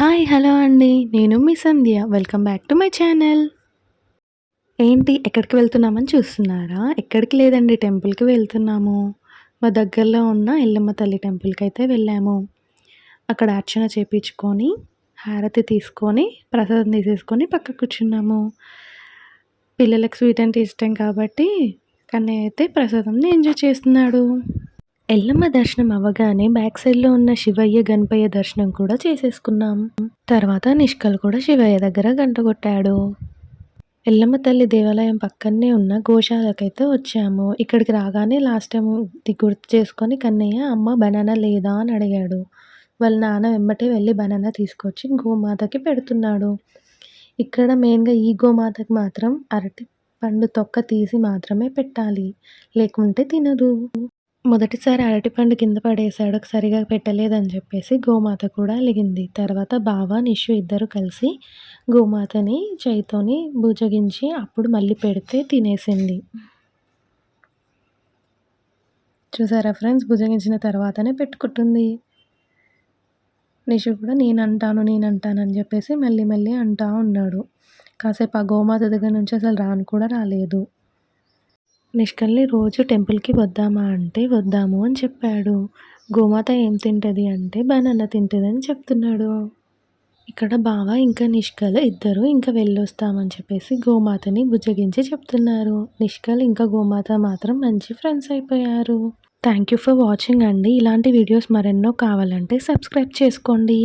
Hi hello అండి. నేను మీ Sandhya. Welcome back to my channel. ఏంటి ఎక్కడికి వెళ్తున్నామని చూస్తున్నారా? ఎక్కడికి లేదండి టెంపుల్కి వెళ్తున్నాము. మా దగ్గరలో ఉన్న ఎల్లమ్మ తల్లి టెంపుల్కి అయితే వెళ్ళాము. అక్కడ అర్చన చేపించుకొని హారతి తీసుకొని ప్రసాదం తీసేసుకొని పక్క కూర్చున్నాము. పిల్లలకు స్వీట్ అంటే ఇష్టం కాబట్టి కన్నయ్య అయితే ప్రసాదంని ఎంజాయ్ చేస్తున్నాడు. ఎల్లమ్మ దర్శనం అవ్వగానే బ్యాక్ సైడ్లో ఉన్న శివయ్య గణపయ్య దర్శనం కూడా చేసేసుకున్నాం. తర్వాత నిష్కల్ కూడా శివయ్య దగ్గర గంట కొట్టాడు. ఎల్లమ్మ తల్లి దేవాలయం పక్కనే ఉన్న గోశాలకైతే వచ్చాము. ఇక్కడికి రాగానే లాస్ట్ టైం గుర్తు చేసుకొని కన్నయ్య అమ్మ బనానా లేదా? అని అడిగాడు. వాళ్ళ నాన్న వెంబటే వెళ్ళి బనానా తీసుకొచ్చి గోమాతకి పెడుతున్నాడు. ఇక్కడ మెయిన్గా ఈ గోమాతకి మాత్రం అరటి పండు తొక్క తీసి మాత్రమే పెట్టాలి. లేకుంటే తినదు. మొదటిసారి అరటిపండు కింద పడేశాడు సరిగా పెట్టలేదని చెప్పేసి గోమాత కూడా అలిగింది. తర్వాత బావ నిషు ఇద్దరు కలిసి గోమాతని చేయితోని భుజగించి అప్పుడు మళ్ళీ పెడితే తినేసింది. చూసారా ఫ్రెండ్స్? భుజగించిన తర్వాతనే పెట్టుకుంటుంది. నిషు కూడా నేను అంటాను నేను అంటాను అని చెప్పేసి మళ్ళీ మళ్ళీ అంటా ఉన్నాడు. కాసేపు ఆ గోమాత దగ్గర నుంచి అసలు రాను కూడా రాలేదు. నిష్కల్ని రోజు టెంపుల్కి వద్దామా అంటే వద్దాము అని చెప్పాడు. గోమాత ఏం తింటుంది అంటే బనానా తింటుంది అని చెప్తున్నాడు. ఇక్కడ బావ ఇంకా నిష్కల్ ఇద్దరు ఇంకా వెళ్ళొస్తామని చెప్పేసి గోమాతని బుజ్జగించి చెప్తున్నారు. నిష్కల్ ఇంకా గోమాత మాత్రం మంచి ఫ్రెండ్స్ అయిపోయారు. థ్యాంక్ యూ ఫర్ వాచింగ్ అండి. ఇలాంటి వీడియోస్ మరెన్నో కావాలంటే సబ్స్క్రైబ్ చేసుకోండి.